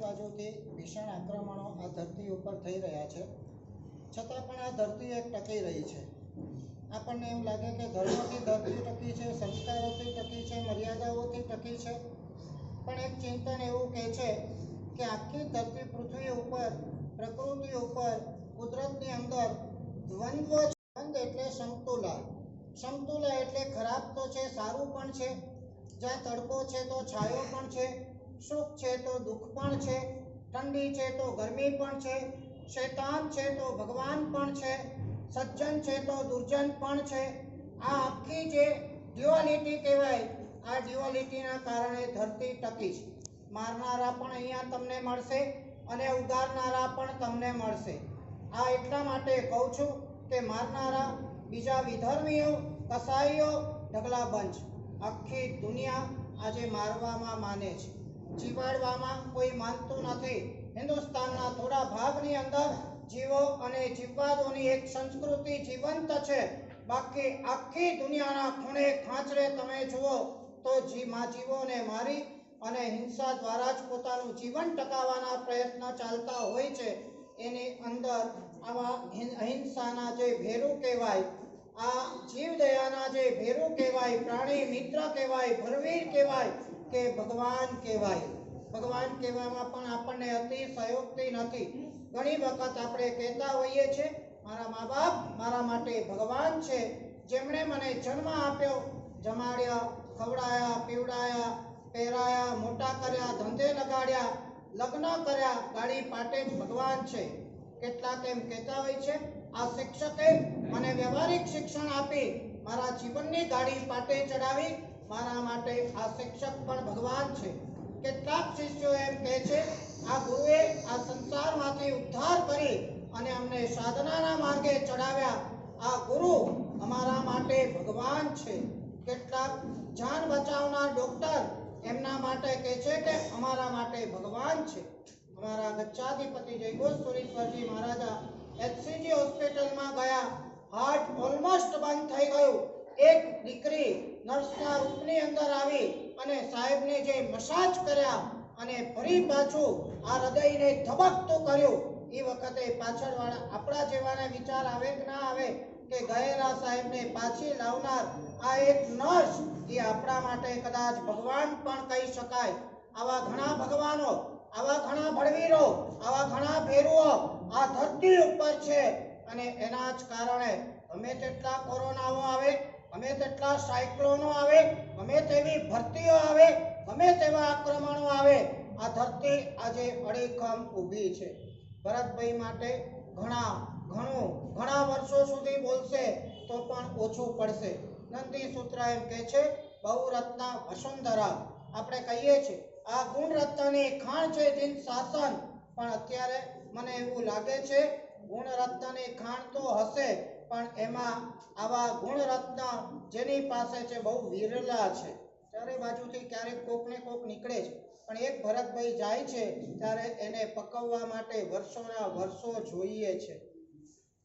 બાજુથી ભીષણ આક્રમણો આ ધરતી ઉપર થઈ રહ્યા છે. છતાં પણ આ ધરતી એક ટકી રહી છે. આપણને એમ લાગે કે ધર્મોથી ધરતી ટકી છે, સંસ્કારોથી ટકી છે, મર્યાદાઓથી ટકી છે. પણ એક ચિંતન એવું કહે છે કે આખી ધરતી પૃથ્વી ઉપર, પ્રકૃતિ ઉપર, કુદરતની અંદર દ્વંદ્વ દ્વંદ એટલે સમતુલા. સમતુલા એટલે ખરાબ તો છે, સારું પણ છે, જ્યાં તડકો છે તો છાયો પણ છે સુખ છે તો દુઃખ પણ છે, ઠંડી છે તો ગરમી પણ છે, શૈતાન છે તો ભગવાન પણ છે, સજ્જન છે તો દુર્જન પણ છે. આ આખી જે ડ્યુઆલિટી કહેવાય, આ ડ્યુઆલિટીના કારણે ધરતી ટકી છે. મારનારા પણ અહીંયા તમને મળશે અને ઉગારનારા પણ તમને મળશે. આ એટલા માટે કહું છું કે મારનારા બીજા વિધર્મીઓ, કસાઈઓ ઢગલાબંધ છે. આખી દુનિયા આજે મારવામાં માને છે. જીવાડવામાં કોઈ માનતું નથી. હિન્દુસ્તાનના થોડા ભાગની અંદર જીવો અને જીવવાદોની એક સંસ્કૃતિ જીવંત છે. બાકી આખી દુનિયાના ખૂણે ખાંચરે તમે જુઓ તો જી મા જીવોને મારી અને હિંસા દ્વારા જ પોતાનું જીવન ટકાવવાના પ્રયત્ન ચાલતા હોય છે. એની અંદર આવા અહિંસાના જે ભેરું કહેવાય, આ જીવદયાના જે ભેરું કહેવાય, પ્રાણી મિત્ર કહેવાય, ભરવીર કહેવાય કે ભગવાન કહેવાય. ભગવાન કહેવામાં પણ આપણને અતિશયોક્તિ નથી. ઘણી વખત આપણે કહેતા હોઈએ છીએ, મારા મા બાપ મારા માટે ભગવાન છે. જેમણે મને જન્મ આપ્યો, જમાડ્યા, ખવડાયા, પીવડાયા, પહેરાયા, મોટા કર્યા, ધંધે લગાડ્યા, લગ્ન કર્યા ગાડી પાટે ભગવાન છે. કેટલાક એમ કહેતા હોય છે, આ શિક્ષકે મને વ્યવહારિક શિક્ષણ આપી, મારા જીવનની ગાડી પાટે ચડાવી મારા માટે આ શિક્ષક પણ ભગવાન છે. કેટલાક શિષ્યો એમ કહે છે, આ ગુરુએ આ સંસારમાંથી ઉદ્ધાર કરી અને અમને સાધનાના માર્ગે ચડાવ્યા. આ ગુરુ અમારા માટે ભગવાન છે. કેટલાક જાન બચાવનાર ડોક્ટર એમના માટે કહે છે કે, અમારા માટે ભગવાન છે. અમારા ગચ્છાધિપતિ જયગોશ્વરીશ્વરજી મહારાજા એચસીજી હોસ્પિટલમાં ગયા. હાર્ટ ઓલમોસ્ટ બંધ થઈ ગયું. એક દીકરી નર્સના રૂપની અંદર આવી અને સાહેબને જે મસાજ કર્યા અને ફરી પાછું આ હૃદયને ધબકતું કર્યું, એ વખતે પાછળવાળા આપણા જેવાને વિચાર આવે કે ના આવે કે ગયેલા સાહેબને પાછી લાવનાર આ એક નર્સ એ આપણા માટે કદાચ ભગવાન પણ કહી શકાય. આવા ઘણા ભગવાનો, આવા ઘણા ભળવીરો, આવા ઘણા ભેરુઓ આ ધરતી ઉપર છે અને એના જ કારણે ગમે તેટલા કોરોનાઓ આવે ગમે તેટલા સાયક્લોનો આવે, ગમે તેવી ભરતીઓ આવે, ગમે તેવા આક્રમણો આવે, આ ધરતી આજે અડીખમ ઊભી છે. ભરતભાઈ માટે ઘણા, ઘણું, ઘણા વર્ષો સુધી બોલશે તો પણ ઓછું પડશે. નંદી સૂત્ર એમ કહે છે, બહુરત્ના વસુંધરા. આપણે કહીએ છીએ, આ ગુણ રત્નની ખાણ છે જીન શાસન. પણ અત્યારે મને એવું લાગે છે ગુણ રત્નની ખાણ તો હશે પણ એમાં આવા ગુણરત્ન જેની પાસે છે બહુ વિરલા છે. ચારે બાજુથી ક્યારેક કોક ને કોક નીકળે છે. પણ એક ભરતભાઈ જાય છે ત્યારે એને પકવવા માટે વર્ષોના વર્ષો જોઈએ છે.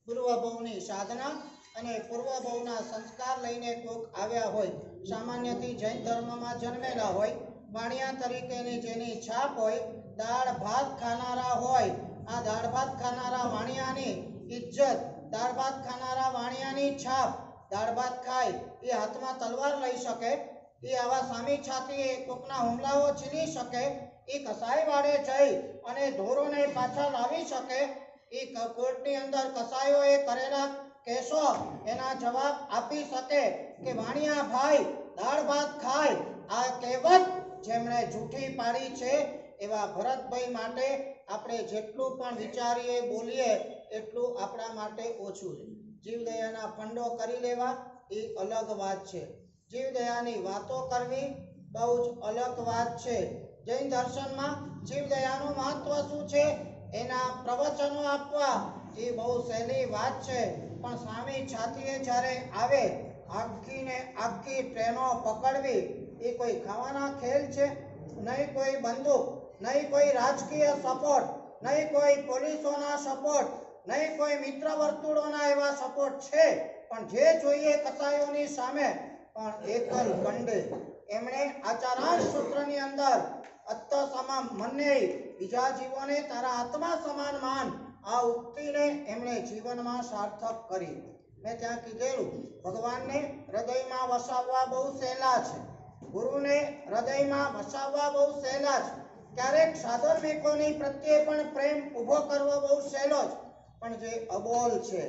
પૂર્વભવની સાધના અને પૂર્વભવના સંસ્કાર લઈને કોક આવ્યા હોય, સામાન્યથી જૈન ધર્મમાં જન્મેલા હોય, વાણિયા તરીકેની જેની છાપ હોય, દાળ ભાત ખાનારા હોય, આ દાળ ભાત ખાનારા વાણિયાની ઇજ્જત દાળ ભાત ખાનારા વાણિયાની છાપ, દાળ ભાત ખાય, એ હાથમાં તલવાર લઈ શકે, એ આવા સામી છાતીએ કોકના હુમલાઓ છીની શકે, એ કસાઈ વાળે જઈ અને ઢોરોને પાછા લાવી શકે, એ કોર્ટની અંદર કસાઈઓએ કરેલા કેસો એના જવાબ આપી શકે કે વાણિયા ભાઈ, દાળ ભાત ખાય, આ કહેવત જેમણે જૂઠી પાડી છે એવા ભરતભાઈ માટે આપણે જેટલું પણ વિચારીએ, બોલીએ, એટલું આપણા માટે ઓછું છે. જીવદયાના ફંડો કરી લેવા એ અલગ વાત છે. જીવદયાની વાતો કરવી બહુ જ અલગ વાત છે. જૈન દર્શનમાં જીવદયાનું મહત્વ શું છે? એના પ્રવચનો આપવા એ બહુ સહેલી વાત છે. પણ સામી છાતીએ જ્યારે આવે, આખીને આખી ટ્રેનો પકડવી, એ કોઈ ખાવાના ખેલ છે? નહીં કોઈ બંદૂક? નહીં કોઈ રાજકીય સપોર્ટ નહીં કોઈ પોલીસોના સપોર્ટ નહીં કોઈ મિત્ર વર્તુળોના એવા સપોર્ટ છે. પણ જે જોઈએ કસાયોની સામે, પણ એકલ કંડે એમણે આચારાણ સૂત્રની અંદર અત્ત સમાન મને બીજા જીવોને તારા આત્મા સમાન માન, આ ઉક્તિને એમણે જીવનમાં સાર્થક કરી. મેં ત્યાં કીધેલું, ભગવાનને હૃદયમાં વસાવવા બહુ સહેલા છે. ગુરુને હૃદયમાં વસાવવા બહુ સહેલા છે. ક્યારેક સાધર્મિકોની પ્રત્યે પણ પ્રેમ ઊભો કરવો બહુ સહેલો જ. પણ જે અબોલ છે,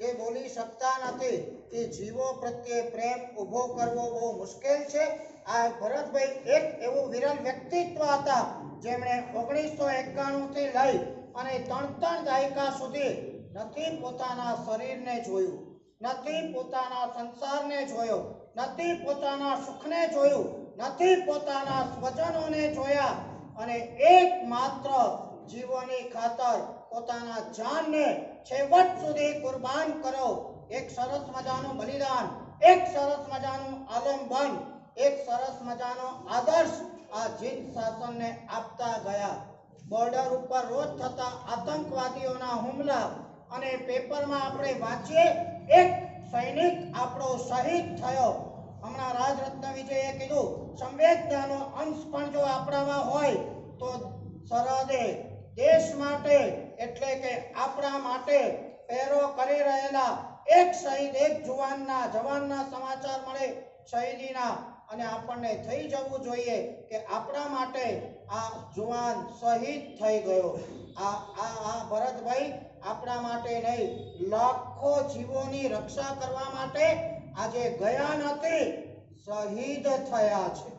જે બોલી શકતા નથી, તે જીવો પ્રત્યે પ્રેમ ઊભો કરવો બહુ મુશ્કેલ છે. આ ભરતભાઈ એક એવું વિરલ વ્યક્તિત્વ હતા, જેમણે ઓગણીસો એકાણુંથી લઈ અને ત્રણ ત્રણ દાયકા સુધી નથી પોતાના શરીરને જોયું, નથી પોતાના સંસારને જોયો, નથી પોતાના સુખને જોયું, નથી પોતાના સ્વજનોને જોયા. અને એકમાત્ર જીવોની ખાતર પોતાના જાનને છેવટ સુધી કુરબાન કરો. એક સરસ મજાનું બલિદાન, એક સરસ મજાનું આલંબન, એક સરસ મજાનો આદર્શ આ જીન શાસનને આપતા ગયા. બોર્ડર ઉપર રોજ થતા આતંકવાદીઓના હુમલા અને પેપરમાં આપણે વાંચીએ, એક સૈનિક આપણો શહીદ થયો. હમણાં રાજરત્ન વિજયે કીધું, સંવેદનાનો અંશ પણ જો આપણામાં હોય, તો સરહદે દેશ માટે એટલે કે આપણા માટે પહેરો કરી રહેલા એક શહીદ, એક જુવાનના, જવાનના સમાચાર મળે શહીદીના. અને આપણને થઈ જવું જોઈએ કે આપણા માટે આ જુવાન શહીદ થઈ ગયો. આ આ આ ભરતભાઈ આપણા માટે નહીં, લાખો જીવોની રક્ષા કરવા માટે આજે ગયા નથી શહીદ થયા છે.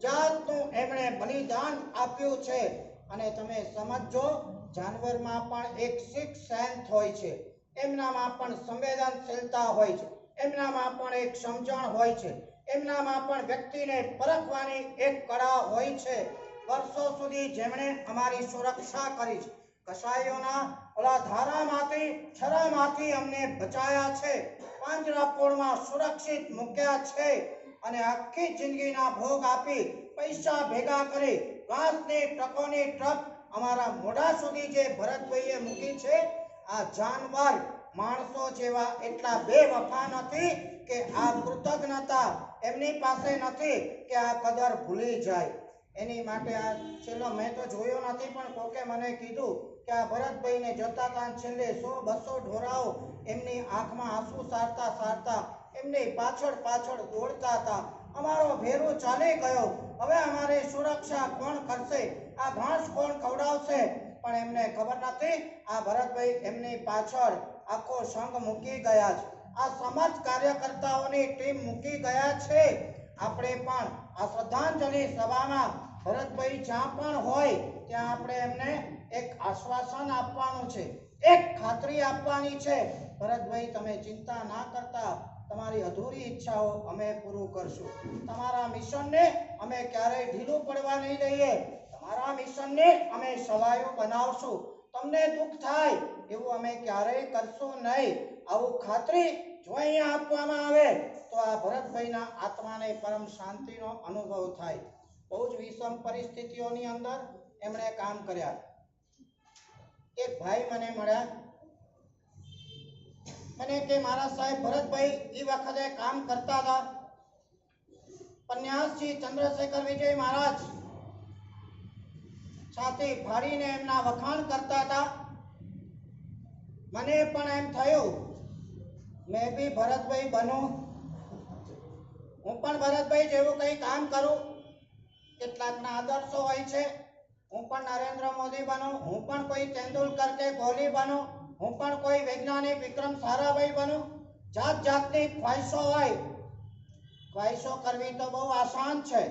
જાતનું એમણે બલિદાન આપ્યું છે. અને તમે સમજો જાનવરમાં પણ એક સિક્સ સેન્સ હોય છે. એમનામાં પણ સંવેદનશીલતા હોય છે. એમનામાં પણ એક સમજણ હોય છે. એમનામાં પણ વ્યક્તિને પરખવાની એક કળા હોય છે. વર્ષો સુધી જેમણે અમારી સુરક્ષા કરી છે. કસાઈઓના ઓલા ધારામાંથી છરામાંથી અમને બચાયા છે. પાંજરાપોળમાં સુરક્ષિત મૂક્યા છે અને આખી જિંદગીના ભોગ આપી પૈસા ભેગા કરી ઘાસની ટ્રકોની ટ્રક અમારા મોઢા સુધી જે ભરતભાઈએ મૂકી છે, આ જાનવર માણસો જેવા એટલા બેવફા નથી કે આ કૃતજ્ઞતા એમની પાસે નથી કે આ કદર ભૂલી જાય. એની માટે આ છેલ્લો મેં તો જોયો નથી પણ કોકે મને કીધું આ ભરતભાઈને જતા હતા છેલ્લે સો બસો ઢોરાઓ એમની આંખમાં આંસુ સારતા સારતા એમની પાછળ પાછળ દોડતા હતા. અમારો ભેરો ચાલી ગયો. હવે અમારી સુરક્ષા કોણ કરશે? આ ઘાસ કોણ ખવડાવશે? પણ એમને ખબર નથી. આ ભરતભાઈ એમની પાછળ આખો સંઘ મૂકી ગયા છે. આ સમાજ કાર્યકર્તાઓની ટીમ મૂકી ગયા છે. આપણે પણ આ શ્રદ્ધાંજલિ સભામાં ભરતભાઈ જ્યાં પણ હોય, ત્યાં આપણે એમને એક આશ્વાસન આપવાનું છે. એક ખાતરી આપવાની છે. ભરતભાઈ, તમે ચિંતા ના કરતા. તમારી અધૂરી ઈચ્છાઓ અમે પૂરું કરશું. તમારા મિશનને અમે ક્યારેય ઢીલું પડવા નહીં દઈએ. તમારા મિશનને અમે સવાયો બનાવશું. તમને દુઃખ થાય એવું અમે ક્યારેય કરશું નહીં. આવું ખાતરી જો અહીંયા આપવામાં આવે, તો આ ભરતભાઈના આત્માને પરમ શાંતિનો અનુભવ થાય. બહુ જ વિષમ પરિસ્થિતિઓની અંદર એમણે કામ કર્યા. એક ભાઈ મને મળ્યા. મને કે મારા સાહેબ, ભરતભાઈ એ વખતે કામ કરતા હતા. પન્યાસજી ચંદ્રશેખર વિજય મહારાજ સાથે ભાડીને એમના વખાણ કરતા હતા. મને પણ એમ થયું, મેં બી ભરતભાઈ બનું. હું પણ ભરતભાઈ જેવું કંઈ કામ કરું. કેટલાકના આદર્શો હોય છે. હું પણ નરેન્દ્ર મોદી બનું. હું પણ કોઈ તેંડુલકર કે કોહલી બનું. હું પણ કોઈ વૈજ્ઞાનિક વિક્રમ સારાભાઈ બનું. જાત જાતની ખ્વાહિશો હોય. ખ્વાહિશો કરવી તો બહુ આસાન છે.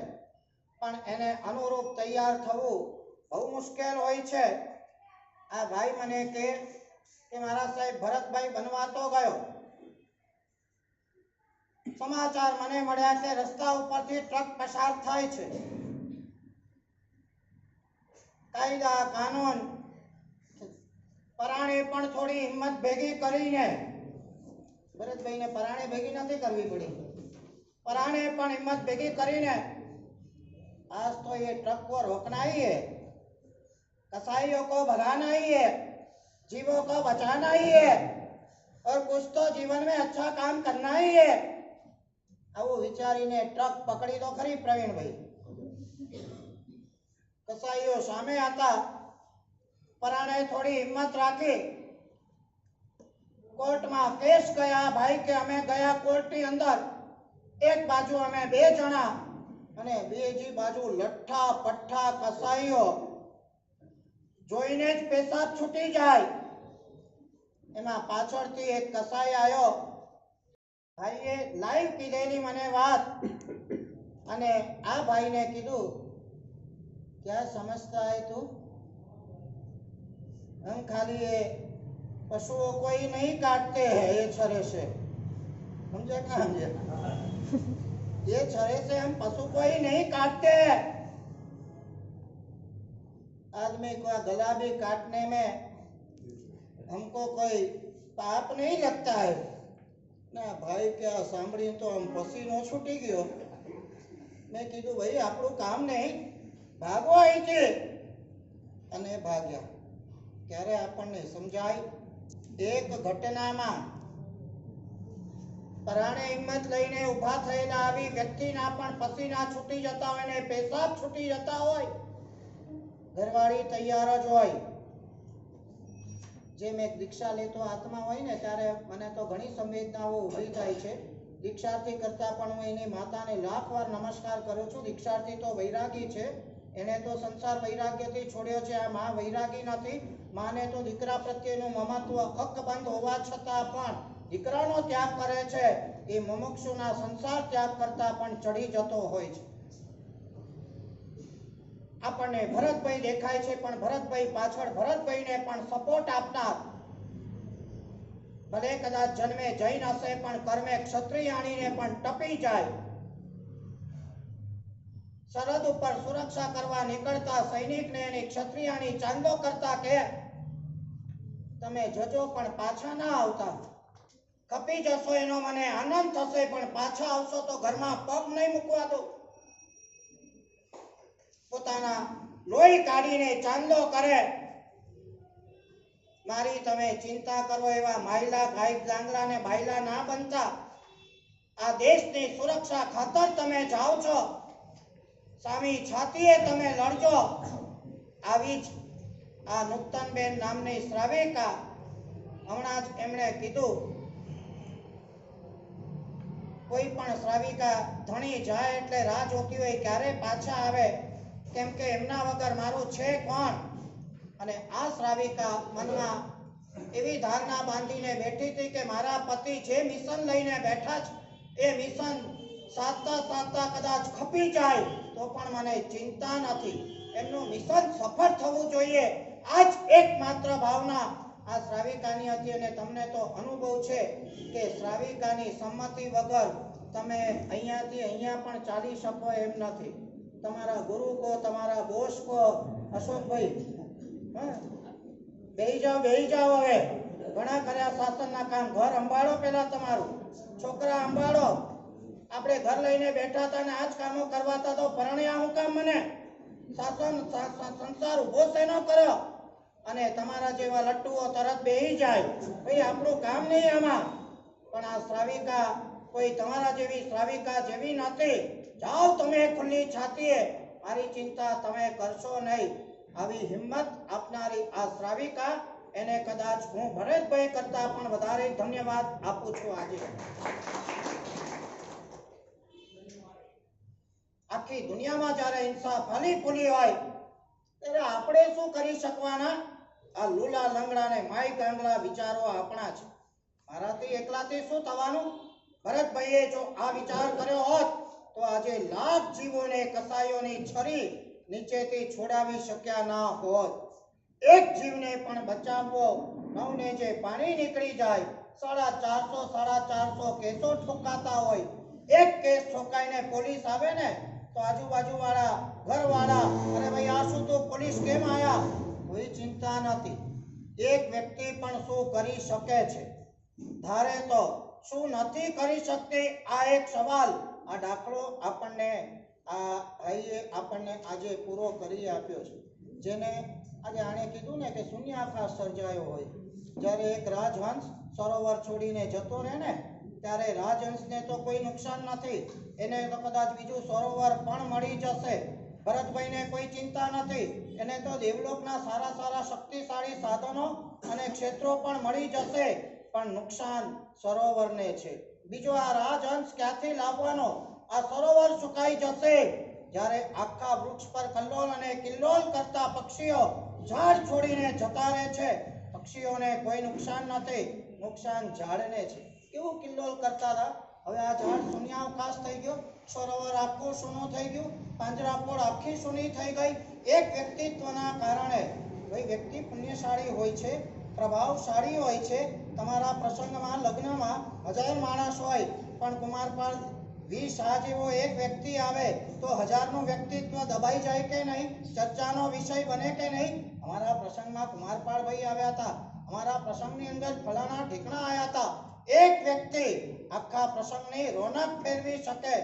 પણ એને અનુરૂપ તૈયાર થવું બહુ મુશ્કેલ હોય છે. આ ભાઈ મને કે કે મારા સાહેબ ભરતભાઈ બનવા તો ગયો. સમાચાર મને મળ્યા કે રસ્તા ઉપરથી ટ્રક પસાર થાય છે. કાયદા કાનૂન પરાણે પણ થોડી હિંમત ભેગી કરીને ભરતભાઈને પરાણે ભેગી નથી કરવી પડી પરાણે પણ હિંમત ભેગી કરીને आज तो ये ट्रक को रोकना ही है कसाईयों को भगाना ही है जीवों को बचाना ही है और कुछ तो जीवन में अच्छा काम करना ही है આવું વિચારીને ટ્રક પકડી તો ખરી પ્રવીણભાઈ કસાઈઓ સામે હતા. પરાણે થોડી હિંમત રાખી. કોર્ટમાં કેસ ગયા. ભાઈ કે અમે ગયા કોર્ટની અંદર. એક બાજુ અમે બે જણા અને બીજી બાજુ લઠ્ઠા પઠ્ઠા કસાઈઓ. જોઈને જ પેશાબ છૂટી જાય. એમાં પાછળથી એક કસાઈ આવ્યો. ભાઈએ લાઈવ કીધેલી મને વાત. અને આ ભાઈને કીધું क्या समझता है तू हम खाली ये पशुओं को ही नहीं काटते हैं ये छरे से समझे क्या समझे ये छरे से हम पशु को ही नहीं काटते हैं आदमी को गला भी काटने में हमको कोई पाप नहीं लगता है ના ભાઈ કે આ સાંભળીને તો આમ પસીનો છૂટી ગયો મેં કીધું ભાઈ આપણું કામ નહીં ભાગો અહીંથી અને ભાગ્યા. ત્યારે આપણને સમજાય, એક ઘટનામાં પરાણે હિંમત લઈને ઊભા થયેલા આવી વ્યક્તિના પણ પસીના છૂટી જતા હોય ને પેશાબ છૂટી જતા હોય, ઘરવાળી તૈયાર જ હોય. જેમ એક દીક્ષા લેતો આત્મા હોય ને ત્યારે મને તો ઘણી સંવેદનાઓ ઊભી થાય છે. દીક્ષાર્થી કરતા પણ હું એની માતાને લાખ વાર નમસ્કાર કરું છું. દીક્ષાર્થી તો વૈરાગી છે. એને તો સંસાર વૈરાગ્યથી છોડ્યો છે. આ માં વૈરાગી નથી. માને તો દીકરા પ્રત્યેનું મમત્વ હકબંધ હોવા છતાં પણ દીકરાનો ત્યાગ કરે છે. એ મુમુક્ષુના સંસાર ત્યાગ કરતા પણ ચડી જતો હોય છે. આપણને ભરતભાઈ દેખાય છે, પણ ભરતભાઈ પાછળ ભરતભાઈને પણ સપોર્ટ આપનાર ભલે કદાચ જન્મે જૈન હશે, પણ કર્મે ક્ષત્રિયાણીને પણ ટપી જાય. સરહદ ઉપર સુરક્ષા કરવા નીકળતા સૈનિકને એની ક્ષત્રિયાની ચાંદો કરતા કે તમે જજો પણ પાછા ના આવતા. કપી જશો એનો મને આનંદ થશે, પણ પાછા આવશો તો ઘરમાં પગ નહીં મૂકવા દો પોતાના લોહી કાઢીને ચાંદો કરે, મારી તમે ચિંતા કરો એવા માયલા ગાય ગાંગડા ને ભાયલા ના બનતા. આ દેશની સુરક્ષા ખાતર તમે જાઓ છો. સામી છાતીએ તમે લડજો. આવી જ આ નુક્તનબેન નામની શ્રાવિકા હમણાં જ એમણે કીધું, કોઈ પણ શ્રાવિકા ધણી જાય એટલે રાહ જોતી હોય ક્યારે પાછા આવે? કેમ કે એમના વગર મારું છે કોણ? અને આ શ્રાવિકા મનમાં એવી ધારણા બાંધીને બેઠી હતી કે મારા પતિ જે મિશન લઈને બેઠા છે એ મિશન સાધતા સાધતા કદાચ ખપી જાય, તો પણ મને ચિંતા નથી. એમનું મિશન સફળ થવું જોઈએ. આ જ એકમાત્ર ભાવના આ શ્રાવિકાની હતી અને તમને તો અનુભવ છે કે શ્રાવિકાની સંમતિ વગર તમે અહીંયાથી અહીંયા પણ ચાલી શકો એમ નથી. તમારા ગુરુ કો, તમારા બોસ કો, અશોકભાઈ બેહી જાઓ બેહી જાઓ હવે. ઘણા કર્યા શાસનના કામ. ઘર અંબાળો પેલા તમારું. છોકરા સંભાળો. આપણે ઘર લઈને બેઠા હતા ને આ જ કામો કરવાતા તો પરણ્યા હું કામ મને શાસન સંસાર ઊભો શેનો કર્યો? અને તમારા જેવા લટ્ટુઓ તરત બેહી જાય. ભાઈ, આપણું કામ નહીં આમાં. પણ આ શ્રાવિકા, કોઈ તમારા જેવી શ્રાવિકા જેવી નથી જાઓ તમે ખુલ્લી છાતીએ. મારી ચિંતા તમે કરશો નહીં. આવી હિંમત આપનારી આ શ્રાવિકા, એને કદાચ હું ભરતભાઈ કરતા પણ વધારે ધન્યવાદ આપું છું આજે. આખી દુનિયામાં જ્યારે હિંસા ફલી ફૂલી હોય, ત્યારે આપણે શું કરી શકવાના? આ લુલા લંગડા ને માય ગાંગડા વિચારો આપણા છે. મારાથી એકલાથી શું થવાનું? ભરતભાઈએ જો આ વિચાર કર્યો હોત, તો આજે લાખ જીવોને કસાઈઓની છરી નીચેથી છોડાવી શક્યા ના હોત. એક જીવને પણ બચાવવો, નવને જે પાણી નીકળી જાય, સાડા ચારસો સાડા ચારસો કેસો ઠોકાતા હોય. એક કેસ ઠોકાઈને પોલીસ આવે ને તો આજુબાજુ વાળા ઘર વાળા અરે ભાઈ આ શું તો પોલીસ કેમ આયા? કોઈ ચિંતા નથી. એક વ્યક્તિ પણ શું કરી શકે છે? ધારે તો શું નથી કરી શકતી? આ એક સવાલ. આ દાખલો આપણને, આ ભાઈએ આપણને આજે પૂરો કરી આપ્યો છે. જેને આજે આણે કીધું ને કે શૂન્ય આકાશ સર્જાયો હોય. જ્યારે એક રાજહંસ સરોવર છોડીને જતો રહે ને, ત્યારે રાજહંસને તો કોઈ નુકસાન નથી. એને તો કદાચ બીજું સરોવર પણ મળી જશે. ભરતભાઈને કોઈ ચિંતા નથી. એને તો દેવલોકના સારા સારા શક્તિશાળી સાધનો અને ક્ષેત્રો પણ મળી જશે. પણ નુકસાન સરોવરને છે. બીજો આ રાજહંસ ક્યાંથી લાવવાનો? આ સરોવર સુકાઈ જશે. જ્યારે આખા વૃક્ષ પર કલ્લોલ અને કિલ્લોલ કરતા પક્ષીઓ ઝાડ છોડીને જતા રહે છે. પક્ષીઓને કોઈ નુકસાન નથી. નુકસાન ઝાડને છે. કેવું કિલ્લોલ કરતા હતા. હવે આ ઝાડ શૂન્યાવકાશ થઈ ગયો. સરોવર આખું સૂનું થઈ ગયું. પાંજરાપોળ આખી શૂની થઈ ગઈ. એક વ્યક્તિત્વના કારણે ભાઈ વ્યક્તિ પુણ્યશાળી હોય છે, પ્રભાવશાળી હોય છે, તમારા પ્રસંગમાં, લગ્નમાં હજાર માણસ હોય, પણ કુમારપાળ વીસ આ જેવો એક વ્યક્તિ આવે તો હજારનું વ્યક્તિત્વ દબાઈ જાય કે નહીં? ચર્ચાનો વિષય બને કે નહીં? અમારા પ્રસંગમાં કુમારપાળ ભાઈ આવ્યા હતા. અમારા પ્રસંગની અંદર ફલાણા ઠીકણા આવ્યા હતા. એક વ્યક્તિ આખા પ્રસંગની રોનક ફેરવી શકે.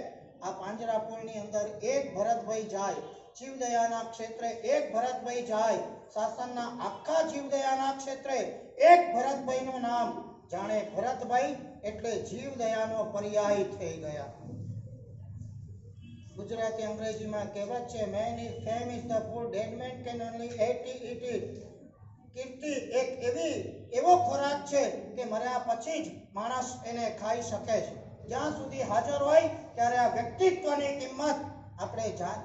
આ પાંજરાપુરની અંદર એક ભરતભાઈ જાય. જીવદયાના ક્ષેત્રે એક ભરતભાઈ જાય. શાસનના આખા જીવદયાના ક્ષેત્રે એક ભરતભાઈનું નામ. જાણે ભરતભાઈ એટલે જીવદયાનો પર્યાય થઈ ગયા. ગુજરાતી અંગ્રેજીમાં કહેવત છે man is fame is the food dead can only eat it it કીર્તિ એક એવી, એવો ખોરાક છે કે મર્યા પછી જ માણસ એને ખાઈ શકે છે. જ્યાં સુધી હાજર હોય ત્યારે આ વ્યક્તિત્વની કિંમત આપણે જા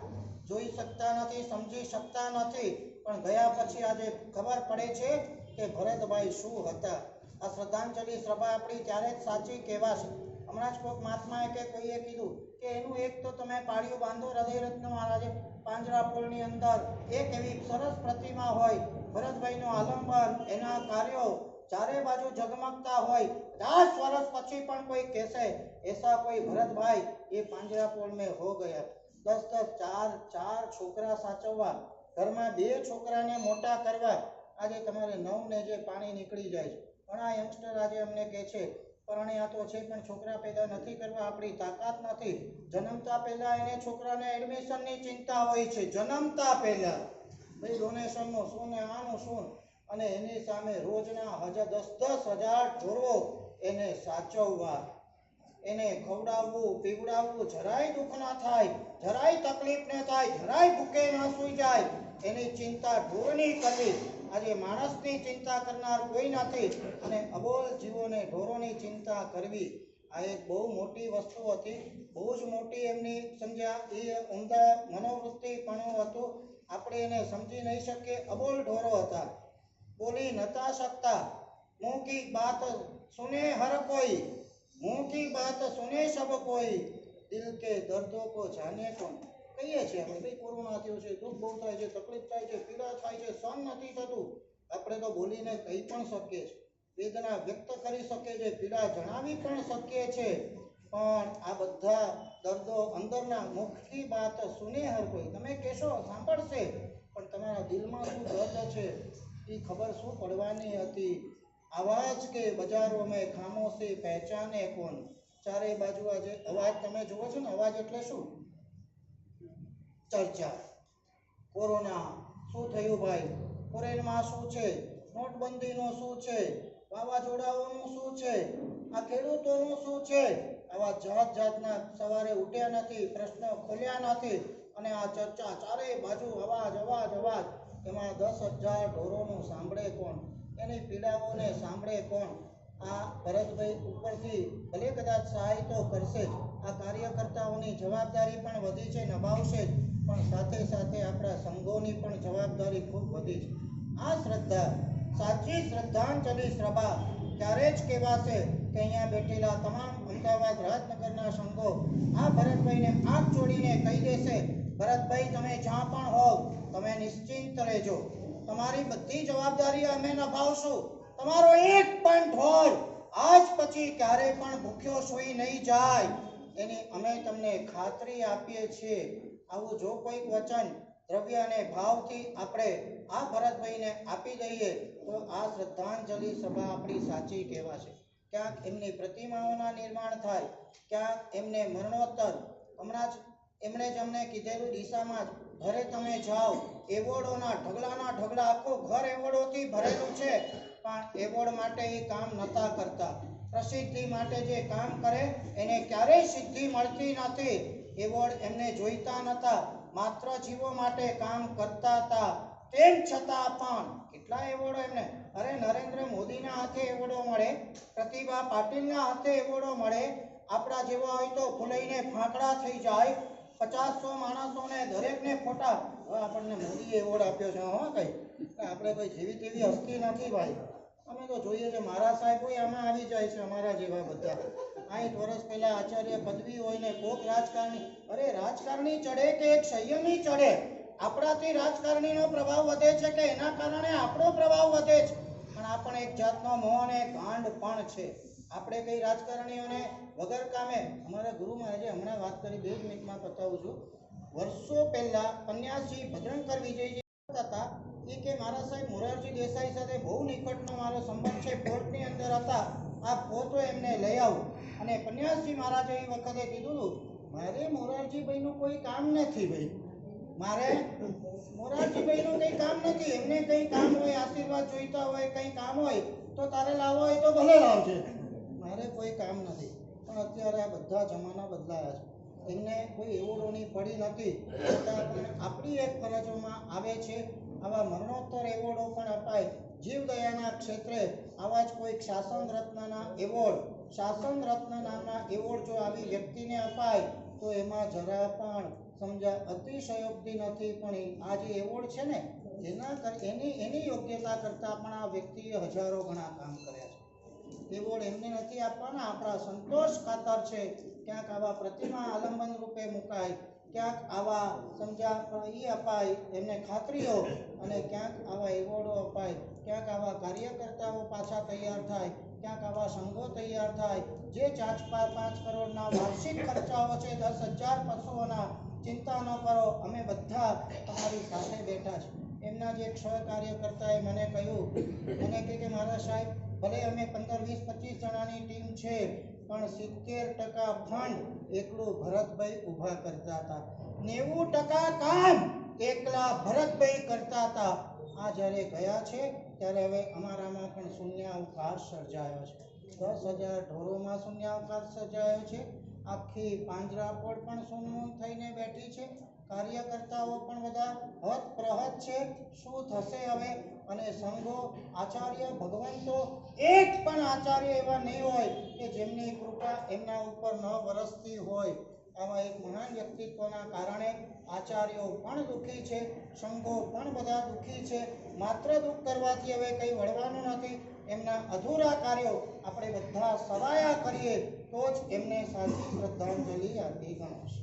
જોઈ શકતા નથી, સમજી શકતા નથી. પણ ગયા પછી આજે ખબર પડે છે કે ભરતભાઈ શું હતા. આ શ્રદ્ધાંજલિ સભા આપણી ત્યારે જ સાચી કહેવાશે. હમણાં જ કોઈક મહાત્માએ કે કોઈએ કીધું કે એનું એક તો તમે પાળિયું બાંધો હૃદયરત્ન મહારાજે પાંજરાપોળની અંદર. એક એવી સરસ પ્રતિમા હોય ભરતભાઈનું આલંબન એના કાર્યો ચારે બાજુ ઝગમગતા હોય, પચાસ વર્ષ પછી પણ કોઈ કહેશે, એસા કોઈ ભરતભાઈ, એ પાંજરાપોળ મેં હો ગયા. દસ દસ ચાર ચાર છોકરા સાચવવા, ઘરમાં બે છોકરાને મોટા કરવા. આજે તમારે નવ ને જે પાણી નીકળી જાય છે. ઘણા યંગસ્ટર આજે અમને કહે છે પરણ્યા તો છે પણ છોકરા પેદા નથી કરવા, આપણી તાકાત નથી. જન્મતા પહેલા એને છોકરાને એડમિશનની ચિંતા હોય છે, જન્મતા પહેલા. ભાઈ ડોનેશનનો શું ને આનું શું? અને એની સામે રોજના હજાર દસ દસ હજાર ઢોરો એને સાચવવા. એને ખવડાવવું, પીવડાવવું, જરાય દુઃખ ના થાય, જરાય તકલીફ ન થાય, જરાય ભૂખે ન સૂઈ જાય. એની ચિંતા ઢોરની કરવી. આજે માણસની ચિંતા કરનાર કોઈ નથી. અને અબોલ જીવોને ઢોરોની ચિંતા કરવી. આ એક બહુ મોટી વસ્તુ હતી. બહુ જ મોટી એમની સમજ્યા એ ઉમદા મનોવૃત્તિ પણ હતું. આપણે એને સમજી નહીં શકીએ. અબોલ ઢોરો હતા. બોલી, નતા શકતા. મુંહ બાત સુને હર કોઈ. મુંહ કી બાત સુને સબ કોઈ. દિલ કે દર્દો કો જાને કોણ? કહીએ છીએ આપણે, ભાઈ, કોરોના થયો છે, દુઃખ બહુ થાય છે, તકલીફ થાય છે, પીડા થાય છે, સહન નથી થતું. આપણે તો બોલીને કહી પણ શકીએ છીએ. વેદના વ્યક્ત કરી શકીએ છીએ પીડા જણાવી પણ શકીએ છીએ. પણ આ બધા દર્દો અંદરના મુખની વાત સુને હર કોઈ. તમે કહેશો, સાંભળશે. પણ તમારા દિલમાં શું દર્દ છે, એ ખબર શું પડવાની હતી? આવાજ કે બજારો મેં ખામોશી, પહેચાને કોણ? ચારે બાજુ આજે અવાજ, તમે જુઓ છો ને, અવાજ એટલે શું? ચર્ચા. કોરોના, શું થયું ભાઈ? ફોરેનમાં શું છે? નોટબંધીનું શું છે? વાવાઝોડાઓનું શું છે? આ ખેડૂતોનું શું છે? આવા જાત જાતના સવારે ઉઠ્યા નથી, પ્રશ્નો ખોલ્યા નથી અને આ ચર્ચા ચારેય બાજુ અવાજ અવાજ અવાજ. એમાં દસ હજાર ઢોરોનું સાંભળે કોણ? એની પીડાઓને સાંભળે કોણ? આ ભરતભાઈ ઉપરથી ભલે કદાચ સહાય તો કરશે જ. આ કાર્યકર્તાઓની જવાબદારી પણ વધી છે, નભાવશે જ. પણ સાથે સાથે આપણા સંઘોની પણ જવાબદારી ખૂબ વધી છે. આ શ્રદ્ધા, સાચી શ્રદ્ધાંજલિ સભા ત્યારે જ કહેવાશે કે અહીંયા બેઠેલા તમામ અમદાવાદ રાજનગરના સંઘો આ ભરતભાઈને આંખ જોડીને કહી દેશે, ભરતભાઈ, તમે જ્યાં પણ હોવ, તમે નિશ્ચિંત રહેજો. તમારી બધી જવાબદારી અમે નભાવશું. તમારો એક પણ ઢોર આજ પછી ક્યારે પણ ભૂખ્યો સૂઈ નહીં જાય. એની અમે તમને ખાતરી આપીએ છીએ. આવું જો કોઈક વચન દ્રવ્ય અને ભાવથી આપણે આ ભરતભાઈને આપી દઈએ, તો આ શ્રદ્ધાંજલિ સભા આપણી સાચી કહેવાશે. ક્યાંક એમની પ્રતિમાઓના નિર્માણ થાય, ક્યાંક એમને મરણોત્તર. હમણાં જ એમણે જ અમને કીધેલું દિશામાં જ ઘરે તમે જાઓ, એવોર્ડોના ઢગલાના ઢગલા, આખું ઘર એવોર્ડોથી ભરેલું છે. પણ એવોર્ડ માટે એ કામ નતા કરતા. પ્રસિદ્ધિ માટે જે કામ કરે, એને ક્યારેય સિદ્ધિ મળતી નથી. એવોર્ડ એમને જોઈતા નતા, માત્ર જીવો માટે કામ કરતા હતા. તેમ છતાં પણ કેટલા એવોર્ડો એમને? અરે નરેન્દ્ર મોદીના હાથે એવોર્ડો મળે, પ્રતિભા પાટીલના હાથે એવોર્ડો મળે, આપણા જેવા હોય તો ફૂલાઈને ફાંકડા થઈ જાય પચાસસો માણસોને દરેકને ફોટા. આપણને મોદીએ એવોર્ડ આપ્યો છે, હો કઈ? આપણે કોઈ જેવી તેવી હસ્તી નથી ભાઈ. અમે તો જોઈએ છે, મારા સાહેબ હોય, આમાં આવી જાય છે અમારા જેવા બધા. સાઠ વર્ષ પહેલા આચાર્ય પદવી હોય ને કોક રાજકારણી. અરે રાજકારણી ચડે કે એક સંયમી ચડે? આપણાથી રાજકારણીનો પ્રભાવ વધે છે કે એના કારણે આપણો પ્રભાવ વધે છે? પણ આ એક જાતનો મોહ અને ગાંડ પણ છે. આપણે કઈ રાજકારણીઓને વગર કામે, અમારા ગુરુ મહારાજે હમણાં વાત કરી, બે જ મિનિટમાં બતાવું છું. વર્ષો પહેલા કન્યાશ્રી ભદ્રંકર વિજયજી હતા એ કે મારા સાહેબ મોરારજી દેસાઈ સાથે બહુ નિકટનો મારો સંબંધ છે કોર્ટની અંદર હતા. આ ફોટો એમને લઈ આવું. અને કન્યાશ્રી મહારાજે એ વખતે કીધું હતું મારે મોરારજીભાઈનું કોઈ કામ નથી ભાઈ. મારે મોરારજીભાઈનું કંઈ કામ નથી. એમને કંઈ કામ હોય, આશીર્વાદ જોઈતા હોય, કંઈ કામ હોય, તો તારે લાવવા હોય તો ભલે લાવજે. મારે કોઈ કામ નથી. પણ અત્યારે આ બધા જમાના બદલાયા છે. એમને કોઈ એવોર્ડોની પડી નથી આપણી એક ફરજોમાં આવે છે. આવા મરણોત્તર એવોર્ડો પણ અપાય. જીવદયાના ક્ષેત્રે આવા જ કોઈક શાસન રત્નના એવોર્ડ, શાસન રત્ન નામના એવોર્ડ જો આવી વ્યક્તિને અપાય, તો એમાં જરા પણ સમજા અતિશયોક્તિ નથી, પણ આ જે એવોર્ડ છે ને, એના એની એની યોગ્યતા કરતાં પણ આ વ્યક્તિએ હજારો ઘણા કામ કર્યા છે. એવોર્ડ એમને નથી આપવાના, આપણા સંતોષ ખાતર છે. ક્યાંક આવા પ્રતિમા આલંબન રૂપે મુકાય, ક્યાંક આવા સમજ્યા એ અપાય, એમને ખાતરીઓ, અને ક્યાંક આવા એવોર્ડો અપાય, ક્યાંક આવા કાર્યકર્તાઓ પાછા તૈયાર થાય, ક્યાંક આવા સંઘો તૈયાર થાય. જે ચાર પાંચ કરોડના વાર્ષિક ખર્ચાઓ છે, દસ હજાર પશુઓના ચિંતા ન કરો, અમે બધા તમારી સાથે બેઠા છે. એમના જે એક સહકાર્યકર્તાએ મને કહ્યું મને કહે કે મારા સાહેબ, ભલે અમે પંદર, વીસ, પચીસ જણાની ટીમ છે, પણ સિત્તેર ટકા ફંડ એકલું ભરતભાઈ ઊભા કરતા હતા. નેવું ટકા કામ એકલા ભરતભાઈ કરતા હતા. આ જ્યારે ગયા છે, ત્યારે હવે અમારામાં પણ શૂન્યાવકાશ સર્જાયો છે. દસ હજાર ઢોરોમાં શૂન્યાવકાશ સર્જાયો છે. આખી પાંજરાપોળ પણ સુનમુન થઈને બેઠી છે. કાર્યકર્તાઓ પણ બધા હત પ્રહત છે. શું થશે હવે? અને સંઘો, આચાર્ય, ભગવંતો, એક પણ આચાર્ય એવા નહીં હોય કે જેમની કૃપા એમના ઉપર ન વરસતી હોય. આવા એક મહાન વ્યક્તિત્વના કારણે આચાર્યો પણ દુઃખી છે, સંઘો પણ બધા દુઃખી છે. માત્ર દુઃખ કરવાથી હવે કંઈ વળવાનું નથી. એમના અધૂરા કાર્યો આપણે બધા સવાયા કરીએ તો જ એમને સાચી શ્રદ્ધાંજલિ આપી ગણાશે.